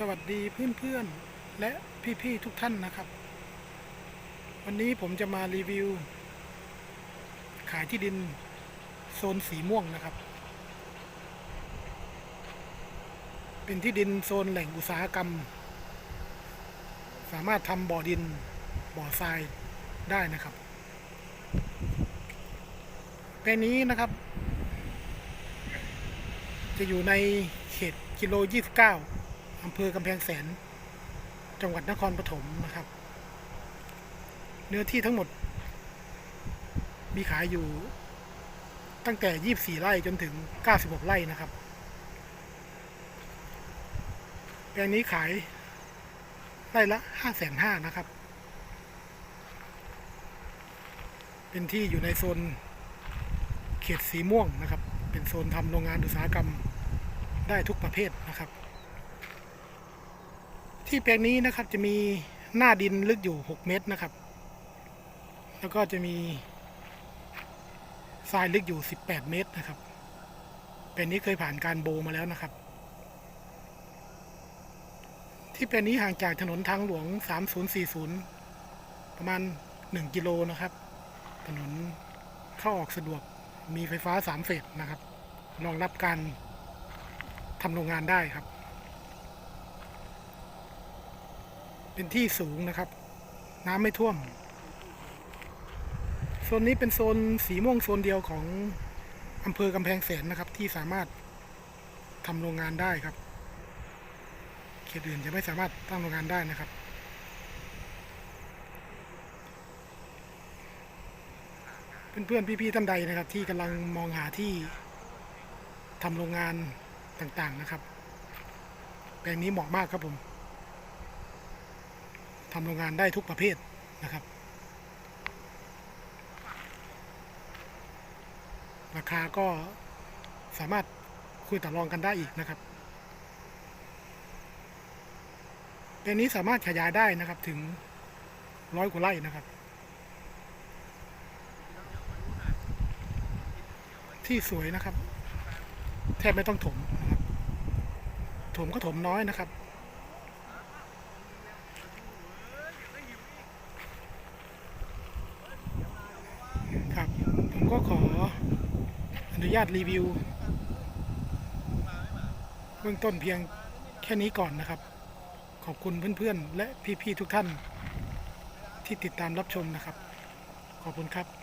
สวัสดีเพื่อนๆ และพี่ๆทุกท่านนะครับ วันนี้ผมจะมารีวิว ขายที่ดินโซนสีม่วงนะครับ เป็นที่ดินโซนแหล่งอุตสาหกรรม สามารถทำบ่อดินบ่อทรายได้นะครับแปลงนี้นะครับ จะอยู่ในเขตกิโล 29 อำเภอกำแพงแสน จังหวัดนครปฐมนะครับ เนื้อที่ทั้งหมด มีขายอยู่ตั้งแต่ 24 ไร่จนถึง 96 ไร่นะครับ แปลงนี้ขายไร่ละ5,500นะครับ เป็นที่อยู่ในโซนเขตสีม่วงนะครับ เป็นโซนทำโรงงานอุตสาหกรรมได้ทุกประเภทนะครับ ที่แปลงนี้นะครับจะมีหน้าดินลึกอยู่ 6 เมตรนะครับ แล้วก็จะมีทรายลึกอยู่ 18 เมตรนะครับแปลงนี้เคยผ่านการโบมาแล้วนะครับ ที่แปลงนี้ห่างจากถนนทางหลวง 3040 ประมาณ 1 กิโลนะครับ ถนนเข้าออกสะดวกมีไฟฟ้า 3 เฟสนะครับรองรับการทำโรงงานได้ครับ เป็นที่สูงนะครับ น้ำไม่ท่วม โซนนี้เป็นโซนสีม่วงโซนเดียวของอำเภอกำแพงแสนนะครับ ที่สามารถทำโรงงานได้ครับ เขตอื่นจะไม่สามารถตั้งโรงงานได้นะครับ เพื่อนๆพี่ๆท่านใดนะครับ ที่กำลังมองหาที่ทำโรงงานต่างๆนะครับ แปลงนี้เหมาะมากครับผม ทำโรงงานได้ทุกประเภทนะครับ ราคาก็สามารถคุยต่อรองกันได้อีกนะครับแปลงนี้สามารถขยายได้นะครับถึงร้อยกว่าไร่นะครับ ที่สวยนะครับ แทบไม่ต้องถมนะครับ ถมก็ถมน้อยนะครับ ผม ก็ขออนุญาตรีวิว เบื้องต้นเพียงแค่นี้ก่อนนะครับ ขอบคุณเพื่อนๆ และพี่ๆทุกท่านที่ติดตามรับชมนะครับ ขอบคุณครับ